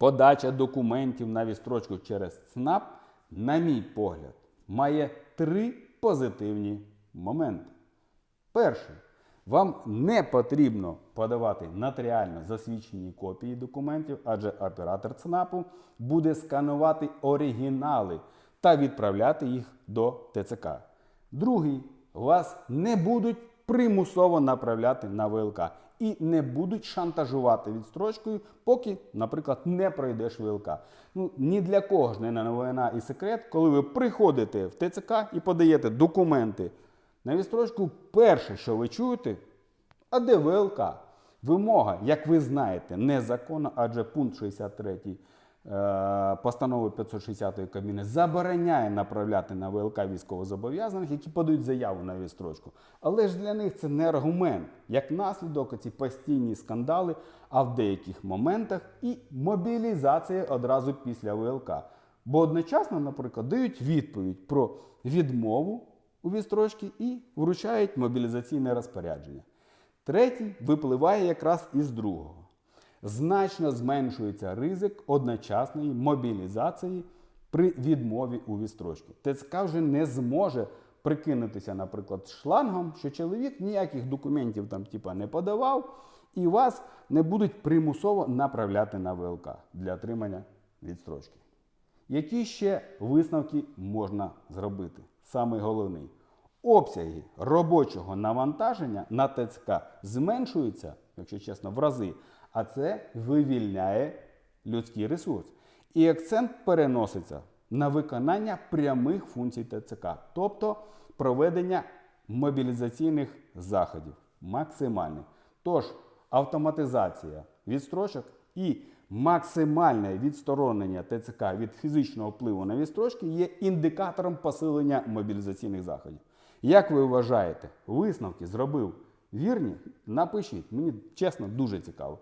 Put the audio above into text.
Подача документів на відстрочку через ЦНАП, на мій погляд, має три позитивні моменти. Перше, вам не потрібно подавати нотаріально засвідчені копії документів, адже оператор ЦНАПу буде сканувати оригінали та відправляти їх до ТЦК. Другий, вас не будуть примусово направляти на ВЛК і не будуть шантажувати відстрочкою, поки, наприклад, не пройдеш ВЛК. Ну, ні для кого ж не новина і секрет, коли ви приходите в ТЦК і подаєте документи на відстрочку, перше, що ви чуєте, а де ВЛК? Вимога, як ви знаєте, незаконна, адже пункт 63 е, постанови 560 Кабміни забороняє направляти на ВЛК військовозобов'язаних, які подають заяву на відстрочку. Але ж для них це не аргумент. Як наслідок, ці постійні скандали, а в деяких моментах і мобілізація одразу після ВЛК. Бо одночасно, наприклад, дають відповідь про відмову у відстрочці і вручають мобілізаційне розпорядження. Третій випливає якраз із другого. Значно зменшується ризик одночасної мобілізації при відмові у відстрочці. ТЦК вже не зможе прикинутися, наприклад, шлангом, що чоловік ніяких документів там типа не подавав, і вас не будуть примусово направляти на ВЛК для отримання відстрочки. Які ще висновки можна зробити? Саме головний. Обсяги робочого навантаження на ТЦК зменшуються, якщо чесно, в рази, а це вивільняє людський ресурс. І акцент переноситься на виконання прямих функцій ТЦК, тобто проведення мобілізаційних заходів максимальних. Тож автоматизація відстрочок і максимальне відсторонення ТЦК від фізичного впливу на відстрочки є індикатором посилення мобілізаційних заходів. Як ви вважаєте, висновки зробив вірні? Напишіть, мені чесно дуже цікаво.